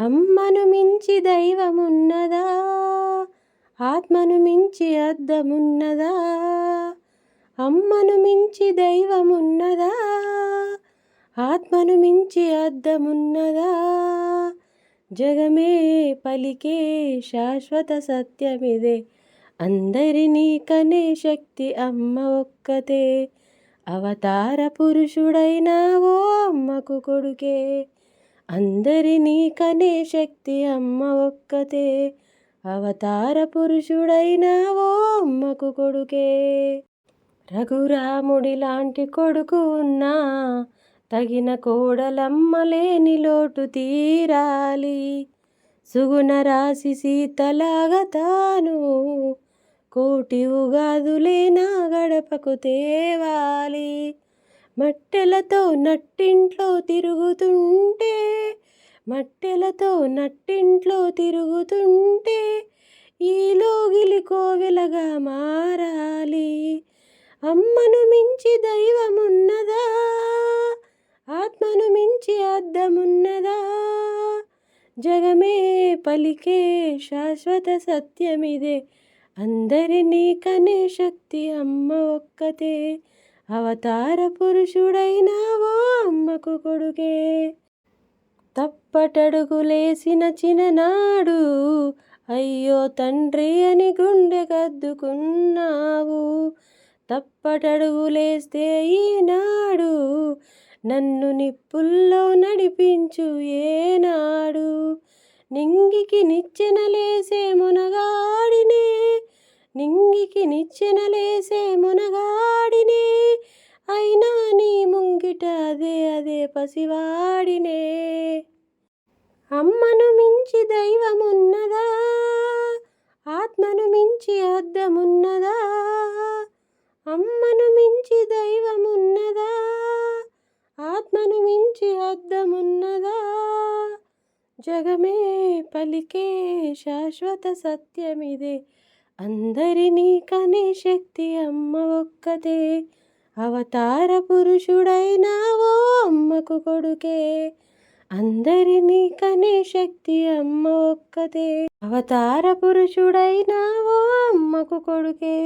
అమ్మను మించి దైవమున్నదా? ఆత్మను మించి అద్దమున్నదా అమ్మను మించి దైవమున్నదా? ఆత్మను మించి అద్దమున్నదా జగమే పలికే శాశ్వత సత్యమిదే. అందరినీ కనే శక్తి అమ్మ ఒక్కతే. అవతార పురుషుడైనా ఓ అమ్మకు కొడుకే. అందరినీ కనే శక్తి అమ్మ ఒక్కతే. అవతార పురుషుడైన ఓ అమ్మకు కొడుకే. రఘురాముడి లాంటి కొడుకు ఉన్నా తగిన కోడలమ్మ లేని లోటు తీరాలి. సుగుణ రాసి సీతలాగా తాను కోటి ఉగాదులే నా గడపకు తేవాలి. మట్టెలతో నట్టింట్లో తిరుగుతుంటే మట్టెలతో నట్టింట్లో తిరుగుతుంటే ఈ లోగిలి కోవెలగా మారాలి. అమ్మను మించి దైవమున్నదా? ఆత్మను మించి అద్దమున్నదా జగమే పలికే శాశ్వత సత్యమిదే. అందరినీ కనే శక్తి అమ్మ ఒక్కతే. అవతార పురుషుడైన ఓ అమ్మకు కొడుకే. తప్పటడుగులేసిన చిన్ననాడు అయ్యో తండ్రి అని గుండె కద్దుకున్నావు. తప్పటడుగులేస్తే ఈనాడు నన్ను నిప్పుల్లో నడిపించు ఏనాడు. నింగికి నిచ్చెన లేసే మునగాడినే నింగికి నిచ్చెన లేసే మునగా పసివాడినే. అమ్మను మించి దైవమున్నదా? ఆత్మను మించి అద్దమున్నదా అమ్మను మించి దైవమున్నదా? ఆత్మను మించి అద్దమున్నదా జగమే పలికే శాశ్వత సత్యమిదే. అందరినీ కనే శక్తి అమ్మ ఒక్కతే. అవతార పురుషుడైన ఓ అమ్మకు కొడుకే. అందరినీ కనే శక్తి అమ్మ ఒక్కతే. అవతార పురుషుడైన ఓ అమ్మకు కొడుకే.